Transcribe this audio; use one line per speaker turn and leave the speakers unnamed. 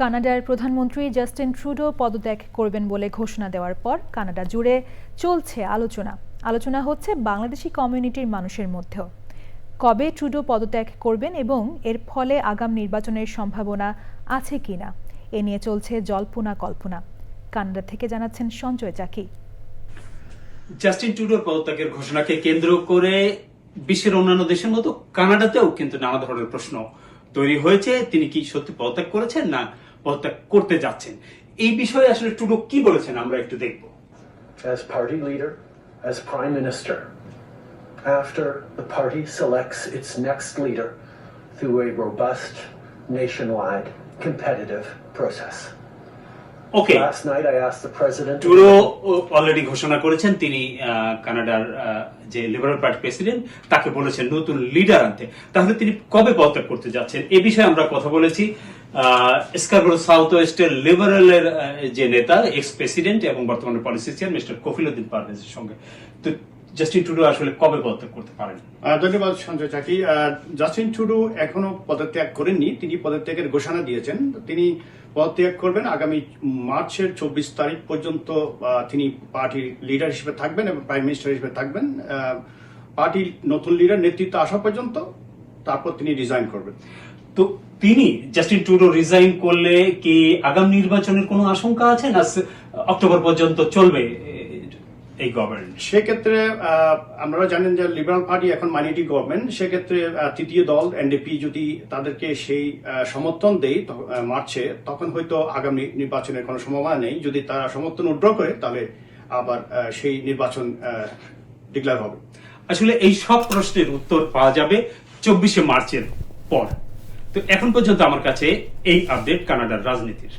কানাডার প্রধানমন্ত্রী Justin Trudeau পদত্যাগ করবেন বলে ঘোষণা দেওয়ার পর কানাডা জুড়ে চলছে আলোচনা। আলোচনা হচ্ছে বাংলাদেশি কমিউনিটির মানুষের মধ্যেও। কবে ট্রুডো পদত্যাগ করবেন এবং এর ফলে আগাম নির্বাচনের সম্ভাবনা আছে কিনা, এ নিয়ে চলছে জল্পনা কল্পনা। কানাডা থেকে জানাচ্ছেন সঞ্জয় চাকি।
জাস্টিন ট্রুডোর পদত্যাগের ঘোষণাকে কেন্দ্র করে বিশ্বের অন্যান্য দেশের মতো কানাডাতেও কিন্তু নানা ধরনের প্রশ্ন তৈরি হয়েছে। তিনি কি সত্যি পদত্যাগ করেছেন না পদত্যাগ করতে যাচ্ছেন এই বিষয়ে আসলে ট্রুডো কি বলেছেন আমরা একটু দেখব
as party leader, as prime minister, after the party selects its next leader through a robust, nationwide, competitive process.
Okay
Last night I asked the president.
Trudeau already ঘোষণা করেছেন তিনি আহ, কানাডার আহ, যে লিবারেল পার্টি প্রেসিডেন্ট তাকে বলেছেন নতুন leader আনতে। তাহলে তিনি কবে পদত্যাগ করতে যাচ্ছেন? এ বিষয়ে আমরা কথা বলেছি। স্কারবোরো সাউথ ওয়েস্টের লিবারেলের আহ, যে নেতা এক্স প্রেসিডেন্ট এবং বর্তমানে পলিসি চেয়ার মিস্টার কফিলুদ্দিন পারভেজের সঙ্গে। তো জাস্টিন টুডু আসলে কবে পদত্যাগ করতে পারেন?
ধন্যবাদ সঞ্জয় চাকি। আহ, জাস্টিন টুডু এখনও পদত্যাগ করেননি। তিনি পদত্যাগের ঘোষণা দিয়েছেন। তিনি পদত্যাগ করবেন। আগামী মার্চের চব্বিশ তারিখ পর্যন্ত তিনি পার্টির লিডার হিসেবে থাকবেন এবং প্রাইম মিনিস্টার হিসেবে থাকবেন। পার্টির নতুন লিডার নেতৃত্ব আসা পর্যন্ত তারপর তিনি রিজাইন করবেন।
তো তিনি জাস্টিন ট্রুডো রিজাইন করলে কি আগাম নির্বাচনের কোনো আশঙ্কা আছে? না অক্টোবর পর্যন্ত চলবে? এই গভর্নমেন্ট
সেক্ষেত্রে আপনারা জানেন যে লিবারাল পার্টি এখন মাইনরিটি গভর্নমেন্ট সেক্ষেত্রে তৃতীয় দল এনডিপি যদি তাদেরকে সেই সমর্থন দেয় মার্চে তখন হয়তো আগামী নির্বাচনের কোনো সম্ভাবনা নেই। যদি তারা সমর্থন উড্র করে তাহলে আবার সেই নির্বাচন ডিক্লেয়ার হবে।
আসলে এই সব প্রশ্নের উত্তর পাওয়া যাবে চব্বিশে মার্চের পর। তো এখন পর্যন্ত আমার কাছে এই আপডেট কানাডার রাজনীতির।